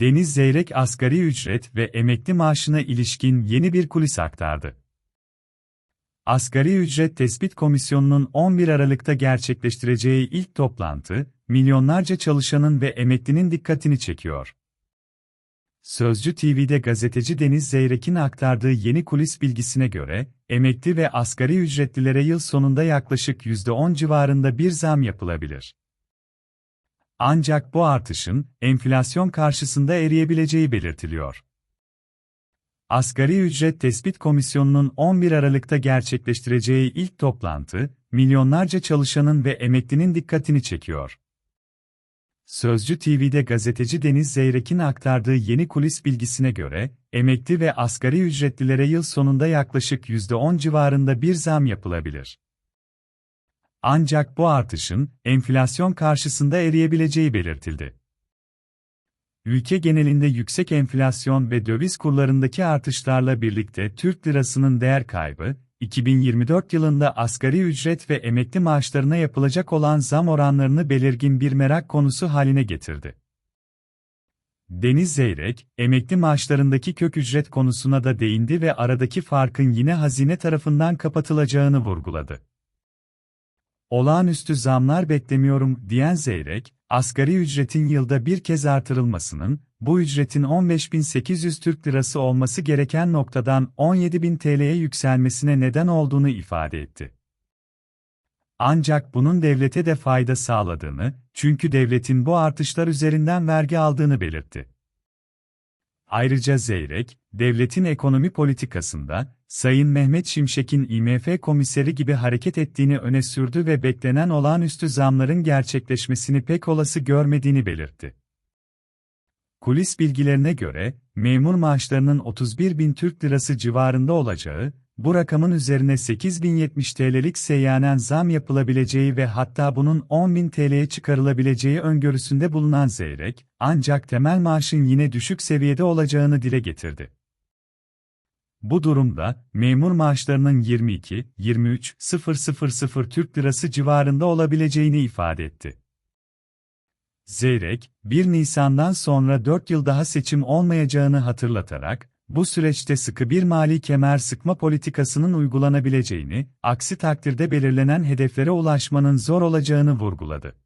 Deniz Zeyrek asgari ücret ve emekli maaşına ilişkin yeni bir kulis aktardı. Asgari Ücret Tespit Komisyonu'nun 11 Aralık'ta gerçekleştireceği ilk toplantı, milyonlarca çalışanın ve emeklinin dikkatini çekiyor. Sözcü TV'de gazeteci Deniz Zeyrek'in aktardığı yeni kulis bilgisine göre, emekli ve asgari ücretlilere yıl sonunda yaklaşık %10 civarında bir zam yapılabilir. Ancak bu artışın, enflasyon karşısında eriyebileceği belirtiliyor. Asgari Ücret Tespit Komisyonu'nun 11 Aralık'ta gerçekleştireceği ilk toplantı, milyonlarca çalışanın ve emeklinin dikkatini çekiyor. Sözcü TV'de gazeteci Deniz Zeyrek'in aktardığı yeni kulis bilgisine göre, emekli ve asgari ücretlilere yıl sonunda yaklaşık %10 civarında bir zam yapılabilir. Ancak bu artışın, enflasyon karşısında eriyebileceği belirtildi. Ülke genelinde yüksek enflasyon ve döviz kurlarındaki artışlarla birlikte Türk lirasının değer kaybı, 2024 yılında asgari ücret ve emekli maaşlarına yapılacak olan zam oranlarını belirgin bir merak konusu haline getirdi. Deniz Zeyrek, emekli maaşlarındaki kök ücret konusuna da değindi ve aradaki farkın yine hazine tarafından kapatılacağını vurguladı. Olağanüstü zamlar beklemiyorum diyen Zeyrek, asgari ücretin yılda bir kez artırılmasının, bu ücretin 15.800 Türk Lirası olması gereken noktadan 17.000 TL'ye yükselmesine neden olduğunu ifade etti. Ancak bunun devlete de fayda sağladığını, çünkü devletin bu artışlar üzerinden vergi aldığını belirtti. Ayrıca Zeyrek, devletin ekonomi politikasında, Sayın Mehmet Şimşek'in IMF komiseri gibi hareket ettiğini öne sürdü ve beklenen olağanüstü zamların gerçekleşmesini pek olası görmediğini belirtti. Kulis bilgilerine göre, memur maaşlarının 31 bin Türk Lirası civarında olacağı, bu rakamın üzerine 8070 TL'lik seyyanen zam yapılabileceği ve hatta bunun 10.000 TL'ye çıkarılabileceği öngörüsünde bulunan Zeyrek, ancak temel maaşın yine düşük seviyede olacağını dile getirdi. Bu durumda, memur maaşlarının 22-23.000 Türk Lirası civarında olabileceğini ifade etti. Zeyrek, 1 Nisan'dan sonra 4 yıl daha seçim olmayacağını hatırlatarak, bu süreçte sıkı bir mali kemer sıkma politikasının uygulanabileceğini, aksi takdirde belirlenen hedeflere ulaşmanın zor olacağını vurguladı.